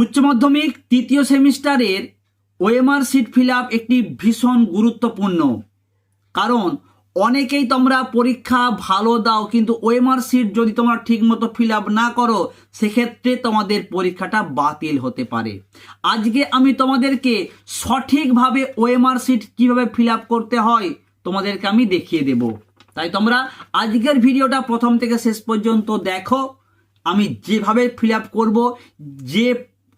উচ্চ মাধ্যমিক তৃতীয় সেমিস্টারের ওএমআর সিট ফিল আপ একটি ভীষণ গুরুত্বপূর্ণ। কারণ অনেকেই তোমরা পরীক্ষা ভালো দাও, কিন্তু ওএমআর সিট যদি তোমরা ঠিকমতো ফিল আপ না করো, সেক্ষেত্রে তোমাদের পরীক্ষাটা বাতিল হতে পারে। আজকে আমি তোমাদেরকে সঠিকভাবে ওএমআর সিট কীভাবে ফিল আপ করতে হয় তোমাদেরকে আমি দেখিয়ে দেব। তাই তোমরা আজকের ভিডিওটা প্রথম থেকে শেষ পর্যন্ত দেখো। আমি যেভাবে ফিল আপ করব, যে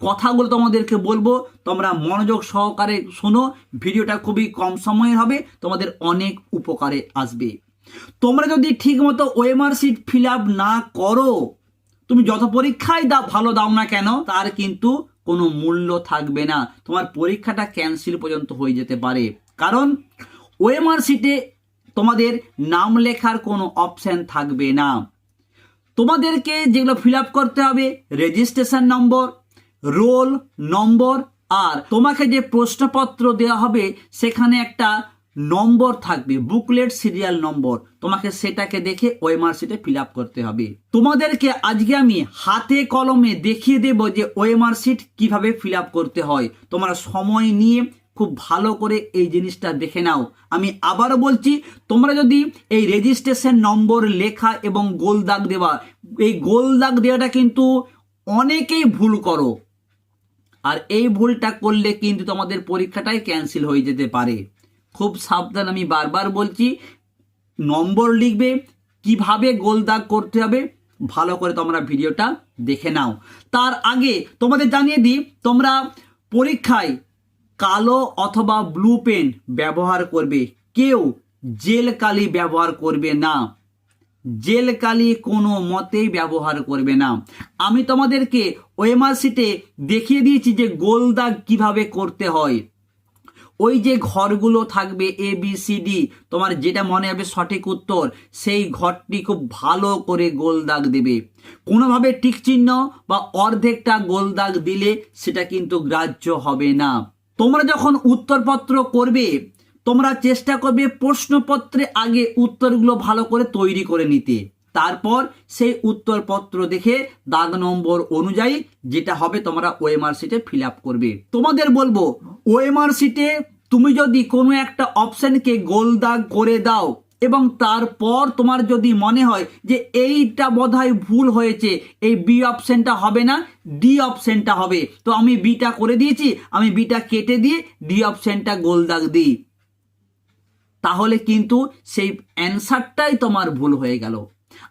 কথাগুলো তোমাদেরকে বলব। তোমরা মনোযোগ সহকারে শোনো। ভিডিওটা খুবই কম সময়ের হবে। তোমাদের অনেক উপকারে আসবে। তোমরা যদি ঠিকমতো ওএমআর সিট ফিল আপ না করো, তুমি যত পরীক্ষায় দাও, ভালো দাও না কেন, তার কিন্তু কোনো মূল্য থাকবে না। তোমার পরীক্ষাটা ক্যান্সেল পর্যন্ত হয়ে যেতে পারে। কারণ ওএমআর সিটে তোমাদের নাম লেখার কোনো অপশান থাকবে না। তোমাদেরকে যেগুলো ফিল করতে হবে, রেজিস্ট্রেশন নম্বর রোল নম্বর আর। তোমাকে যে প্রশ্নপত্র দেওয়া হবে, সেখানে একটা নম্বর থাকবে, বুকলেট সিরিয়াল নম্বর। তোমাকে সেটাকে দেখে ওএমআর সিটে ফিল আপ করতে হবে। তোমাদেরকে আজকে আমি হাতে কলমে দেখিয়ে দেব যে ওএমআর সিট কীভাবে ফিল আপ করতে হয়। তোমরা সময় নিয়ে খুব ভালো করে এই জিনিসটা দেখে নাও। আমি আবারও বলছি, তোমরা যদি এই রেজিস্ট্রেশন নম্বর লেখা এবং গোল দাগ দেওয়া, এই গোল দাগ দেওয়াটা কিন্তু অনেকেই ভুল করো। আর এই ভুলটা করলে কিন্তু তোমাদের পরীক্ষাটাই ক্যান্সেল হয়ে যেতে পারে। খুব সাবধান আমি বারবার বলছি, নম্বর লিখবে, কীভাবে গোল দাগ করতে হবে, ভালো করে তোমরা ভিডিওটা দেখে নাও। তার আগে তোমাদের জানিয়ে দিই, তোমরা পরীক্ষায় কালো অথবা ব্লু পেন ব্যবহার করবে। কেউ জেল কালি ব্যবহার করবে না। জেল কালি কোনো মতেই ব্যবহার করবে না। আমি তোমাদেরকে সিটে দেখিয়ে দিয়েছি যে গোল দাগ কীভাবে করতে হয়। ওই যে ঘরগুলো থাকবে এ বি সি ডি তোমার যেটা মনে হবে সঠিক উত্তর, সেই ঘরটি খুব ভালো করে গোল দাগ দেবে। কোনোভাবে টিক চিহ্ন বা অর্ধেকটা গোল দাগ দিলে সেটা কিন্তু গ্রাহ্য হবে না। তোমরা যখন উত্তরপত্র করবে তোমরা চেষ্টা করবে প্রশ্নপত্রে আগে উত্তরগুলো ভালো করে তৈরি করে নিতে। তারপর সেই উত্তরপত্র দেখে দাগ নম্বর অনুযায়ী যেটা হবে তোমরা ওএমআর সিটে ফিল আপ করবে। তোমাদের বলব ওএমআর সিটে তুমি যদি কোনো একটা অপশনকে গোল দাগ করে দাও এবং তারপর তোমার যদি মনে হয় যে এইটা বোধহয় ভুল হয়েছে, এই বি অপশনটা হবে না ডি অপশনটা হবে। তো আমি বিটা করে দিয়েছি, আমি বিটা কেটে দিয়ে ডি অপশনটা গোল দাগ দিই। তাহলে কিন্তু সেই অ্যান্সারটাই তোমার ভুল হয়ে গেল।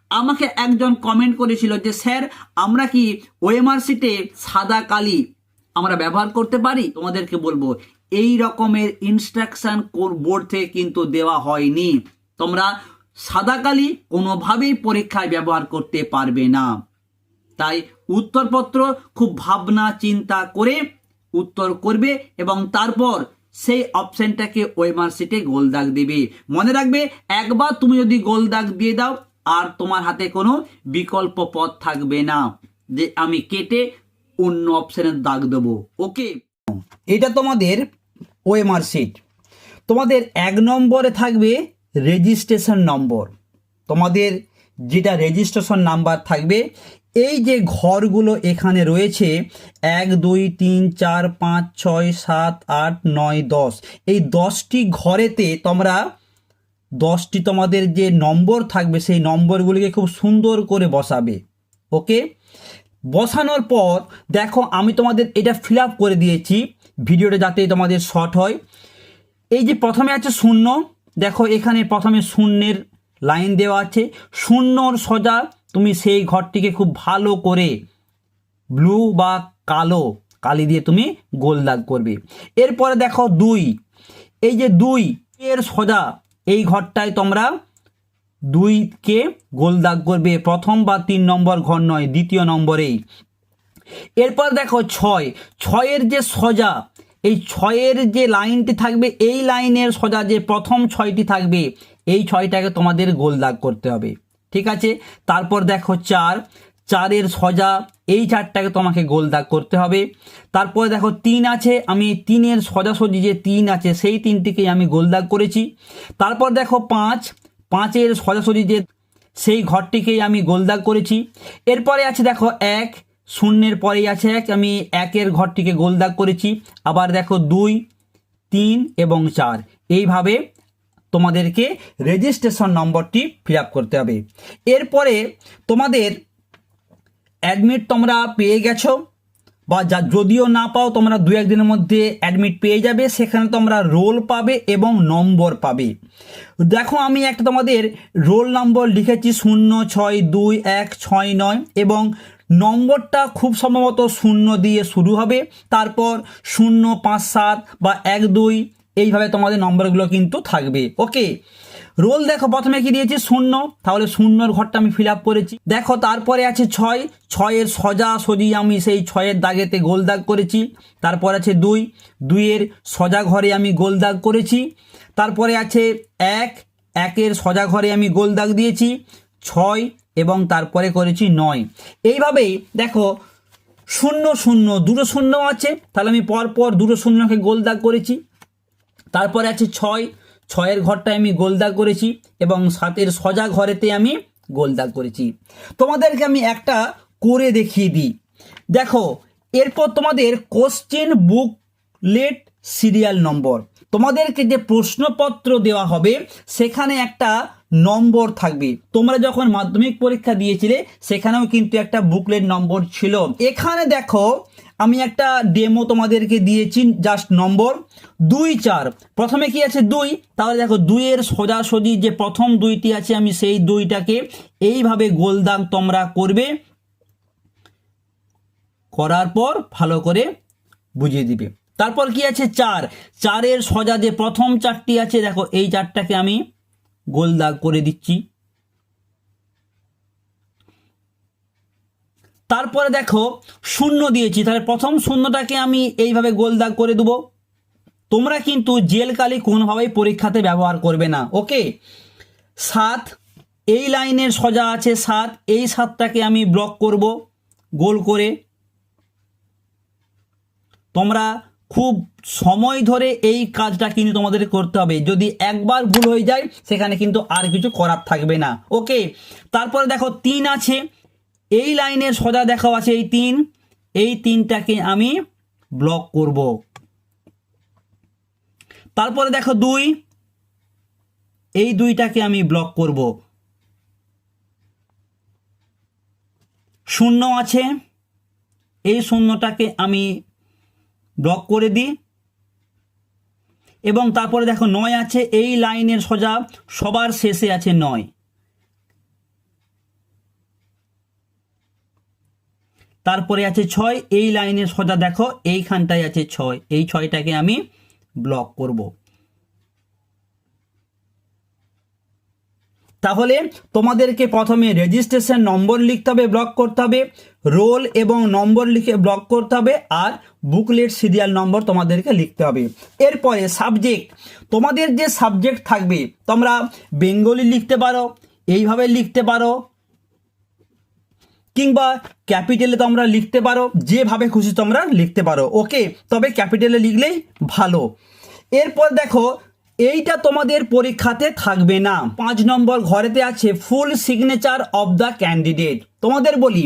আমাকে একজন কমেন্ট করেছিল যে, স্যার, আমরা কি ওএমআর সিটে সাদা কালি আমরা ব্যবহার করতে পারি? তোমাদেরকে বলব, এই রকমের ইনস্ট্রাকশন বোর্ড থেকে কিন্তু দেওয়া হয়নি। তোমরা সাদা কালি কোনোভাবেই পরীক্ষায় ব্যবহার করতে পারবে না। তাই উত্তরপত্র খুব ভাবনা চিন্তা করে উত্তর করবে এবং তারপর সেই অপশনটাকে ওয়েমার সিটে গোল দাগ দেবে। মনে রাখবে, একবার তুমি যদি গোল দাগ দিয়ে দাও, আর তোমার হাতে কোনো বিকল্প পথ থাকবে না। যে আমি কেটে অন্য অপশনের দাগ দেবো। ওকে? এটা তোমাদের ওএমআর সিট তোমাদের এক নম্বরে থাকবে রেজিস্ট্রেশন নম্বর তোমাদের যেটা রেজিস্ট্রেশন নাম্বার থাকবে এই যে ঘরগুলো এখানে রয়েছে, এক, দুই, তিন, চার, পাঁচ, ছয়, সাত, আট, নয়, দশ। এই দশটি ঘরেতে তোমরা, দশটি তোমাদের যে নম্বর থাকবে, সেই নম্বরগুলিকে খুব সুন্দর করে বসাবে। ওকে? বসানোর পর, দেখো, আমি তোমাদের এটা ফিল করে দিয়েছি। ভিডিওটা যাতে তোমাদের শর্ট হয়। এই যে প্রথমে আছে শূন্য। দেখো, এখানে প্রথমে শূন্যের লাইন দেওয়া আছে। শূন্যর সোজা তুমি সেই ঘরটিকে খুব ভালো করে ব্লু বা কালো, কালি দিয়ে তুমি গোল দাগ করবে। এরপরে দেখো দুই। এই যে দুই, এর সোজা এই ঘরটায় তোমরা দুইকে গোল দাগ করবে। প্রথম বা তিন নম্বর ঘর নয়, দ্বিতীয় নম্বরেই। এরপর দেখো ছয়। ছয়ের যে সোজা, এই ছয়ের যে লাইনটি থাকবে, এই লাইনের সোজা যে প্রথম ছয়টি থাকবে, এই ছয়টাকে তোমাদের গোল দাগ করতে হবে। ঠিক আছে? তারপর দেখো চার চারের সজা, এই চারটাকে তোমাকে গোল দাগ করতে হবে। তারপরে দেখো তিন আছে, আমি তিনের সোজাসুজি যে তিন আছে, সেই তিনটিকে আমি গোল দাগ করেছি। তারপর দেখো পাঁচ, পাঁচের সজাসজি যে সেই ঘরটিকেই আমি গোল দাগ করেছি। এরপরে আছে দেখো এক, শূন্যের পরেই আছে এক, আমি একের ঘরটিকে গোল দাগ করেছি। আবার দেখো দুই, তিন এবং চার। এইভাবে তোমাদেরকে রেজিস্ট্রেশন নম্বরটি ফিল করতে হবে। এরপরে তোমাদের অ্যাডমিট তোমরা পেয়ে গেছো বা যা যদিও না পাও, তোমরা দু একদিনের মধ্যে অ্যাডমিট পেয়ে যাবে। সেখানে তোমরা রোল পাবে এবং নম্বর পাবে। দেখো, আমি একটা তোমাদের রোল নম্বর লিখেছি শূন্য ছয় দুই এক ছয় নয় এবং নম্বরটা খুব সম্ভবত শূন্য দিয়ে শুরু হবে। তারপর শূন্য পাঁচ সাত বা এক দুই এইভাবে তোমাদের নম্বরগুলো কিন্তু থাকবে। ওকে? রোল দেখো, প্রথমে কি দিয়েছি? শূন্য। তাহলে শূন্যর ঘরটা আমি ফিল করেছি। দেখো, তারপরে আছে ছয়। ছয়ের সজা সজি আমি সেই ছয়ের দাগেতে গোল দাগ করেছি। তারপর আছে দুই। দুইয়ের সজা ঘরে আমি গোল দাগ করেছি। তারপরে আছে এক। একের সজা ঘরে আমি গোল দাগ দিয়েছি। ছয় এবং তারপরে করেছি নয়। এইভাবেই দেখো, শূন্য শূন্য, দুটো শূন্য আছে। তাহলে আমি পরপর দুটো শূন্যকে গোল দাগ করেছি। তারপরে আছে ছয়। ছয়ের ঘরটায় আমি গোলদাগ করেছি এবং সাতের সজা ঘরেতে আমি গোলদাগ করেছি। তোমাদেরকে আমি একটা করে দেখিয়ে দিই। দেখো, এরপর তোমাদের কোশ্চেন বুক লেট সিরিয়াল নম্বর তোমাদেরকে যে প্রশ্নপত্র দেওয়া হবে, সেখানে একটা নম্বর থাকবে। তোমরা যখন মাধ্যমিক পরীক্ষা দিয়েছিলে, সেখানেও কিন্তু একটা বুকলেট নম্বর ছিল। এখানে দেখো, আমি একটা ডেমো তোমাদেরকে দিয়েছি জাস্ট নম্বর। দুই চার। প্রথমে কি আছে দুই? তাহলে দেখো, দুইয়ের সোজাসুজি যে প্রথম দুইটি আছে, আমি সেই দুইটাকে এইভাবে গোলদান তোমরা করবে। করার পর ভালো করে বুঝিয়ে দিবে। তারপর কি আছে চার? চারের সজা যে প্রথম চারটি আছে, দেখো, এই চারটাকে আমি গোল দাগ করে দিচ্ছি। তারপরে দেখো, শূন্য দিয়েছি। তাহলে প্রথম শূন্যটাকে আমি এইভাবে গোল দাগ করে দেবো। তোমরা কিন্তু জেল কালি কোনোভাবেই পরীক্ষাতে ব্যবহার করবে না, ওকে? সাত, এই লাইনের সজা আছে সাত। এই সাতটাকে আমি ব্লক করব গোল করে। তোমরা খুব সময় ধরে এই কাজটা কিন্তু তোমাদের করতে হবে। যদি একবার ভুল হয়ে যায়, সেখানে কিন্তু আর কিছু করার থাকবে না। ওকে, তারপরে দেখো তিন আছে। এই লাইনের সোজা দেখাও আছে এই তিন। এই তিনটাকে আমি ব্লক করব। তারপরে দেখো দুই। এই দুইটাকে আমি ব্লক করব। শূন্য আছে। এই শূন্যটাকে আমি ব্লক করে দিই। এবং তারপরে দেখো নয় আছে, এই লাইনের সোজা সবার শেষে আছে নয়। তারপরে আছে ছয়, এই লাইনের সোজা দেখো, এইখানটায় আছে ছয়। এই ছয়টাকে আমি ব্লক করব। তাহলে তোমাদেরকে প্রথমে রেজিস্ট্রেশন নম্বর লিখতে হবে ব্লক করতে হবে রোল এবং নম্বর লিখে ব্লক করতে হবে আর বুকলেট সিরিয়াল নম্বর তোমাদেরকে লিখতে হবে। এরপরে সাবজেক্ট তোমাদের যে সাবজেক্ট থাকবে, তোমরা বেঙ্গলি লিখতে পারো, এইভাবে লিখতে পারো, কিংবা ক্যাপিটালে তোমরা লিখতে পারো, যেভাবে খুশি তোমরা লিখতে পারো ওকে তবে ক্যাপিটালে লিখলেই ভালো। এরপর দেখো এইটা তোমাদের পরীক্ষাতে থাকবে না। পাঁচ নম্বর ঘরেতে আছে full signature of the candidate. তোমাদের বলি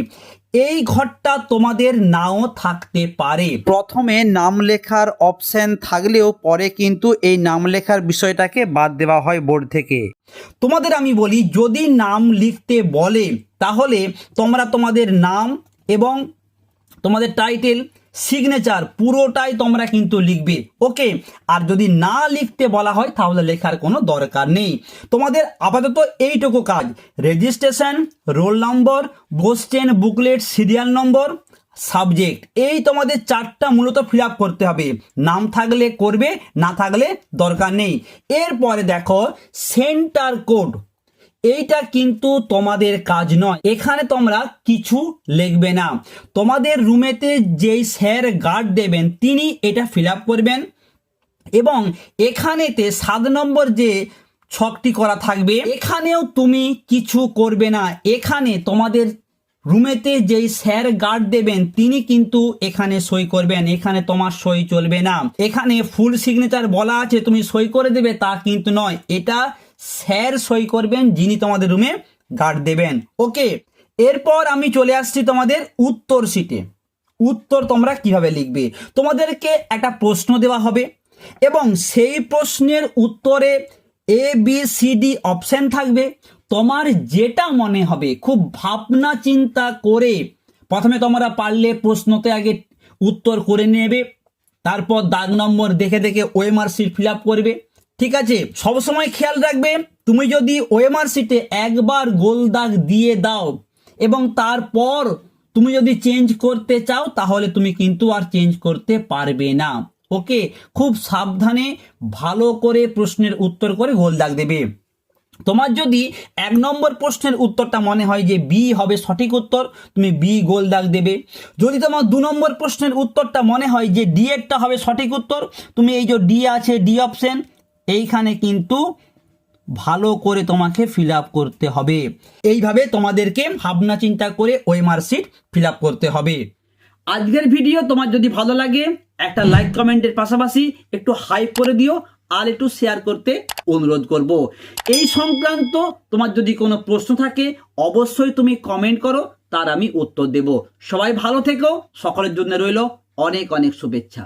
এই ঘরটা তোমাদের নাও থাকতে পারে। প্রথমে নাম লেখার অপশন থাকলেও পরে কিন্তু এই নাম লেখার বিষয়টাকে বাদ দেওয়া হয় বোর্ড থেকে। তোমাদের আমি বলি যদি নাম লিখতে বলে তাহলে তোমরা তোমাদের নাম এবং তোমাদের টাইটেল সিগনেচার পুরোটাই তোমরা কিন্তু লিখবে ওকে আর যদি না লিখতে বলা হয়, তাহলে লেখার কোনো দরকার নেই। তোমাদের আপাতত এইটুকু কাজ। Registration roll number question booklet serial number subject এই তোমাদের চারটা মূলত ফিল করতে হবে। নাম থাকলে করবে, না থাকলে দরকার নেই। এরপরে দেখো সেন্টার কোড এইটা কিন্তু তোমাদের কাজ নয়। এখানে তোমরা কিছু লিখবে না। তোমাদের রুমেতে যেই স্যার গার্ড দেবেন, তিনি এটা ফিল করবেন এবং এখানেতে সাত নম্বর যে ছকটি করা থাকবে, এখানেও তুমি কিছু করবে না। এখানে তোমাদের রুমেতে যেই স্যার গার্ড দেবেন, তিনি কিন্তু এখানে সই করবেন। এখানে তোমার সই চলবে না। এখানে ফুল সিগনেচার বলা আছে, তুমি সই করে দেবে, তা কিন্তু নয়। এটা স্যার সই করবেন, যিনি তোমাদের রুমে গার্ড দেবেন। ওকে এরপর আমি চলে আসছি তোমাদের উত্তর শিটে উত্তর তোমরা কীভাবে লিখবে? তোমাদেরকে একটা প্রশ্ন দেওয়া হবে, এবং সেই প্রশ্নের উত্তরে A B C D option থাকবে। তোমার যেটা মনে হবে, খুব ভাবনা চিন্তা করে প্রথমে তোমরা পারলে প্রশ্নতে আগে উত্তর করে নেবে, তারপর দাগ নম্বর দেখে দেখে ওএমআর সিট ফিল আপ করবে। ঠিক আছে? সবসময় খেয়াল রাখবে, তুমি যদি ওএমআর সিটে একবার গোল দাগ দিয়ে দাও এবং তারপর তুমি যদি চেঞ্জ করতে চাও, তাহলে তুমি কিন্তু আর চেঞ্জ করতে পারবে না। ওকে খুব সাবধানে ভালো করে প্রশ্নের উত্তর করে গোল দাগ দেবে। তোমার যদি এক নম্বর প্রশ্নের উত্তরটা মনে হয় যে বি হবে সঠিক উত্তর, তুমি বি গোল দাগ দেবে। যদি তোমার দু নম্বর প্রশ্নের উত্তরটা মনে হয় যে ডি এরটা হবে সঠিক উত্তর, তুমি এই যে ডি আছে ডি অপশন এইখানে কিন্তু ভালো করে তোমাকে ফিল করতে হবে। এইভাবে তোমাদেরকে ভাবনা চিন্তা করে ওই মার্কশিট ফিল করতে হবে। আজকের ভিডিও তোমার যদি ভালো লাগে, একটা লাইক কমেন্টের পাশাপাশি একটু হাইপ করে দিও আর একটু শেয়ার করতে অনুরোধ করব। এই সংক্রান্ত তোমার যদি কোনো প্রশ্ন থাকে, অবশ্যই তুমি কমেন্ট করো, তার আমি উত্তর দেব। সবাই ভালো থেকো, সকলের জন্য রইল অনেক অনেক শুভেচ্ছা।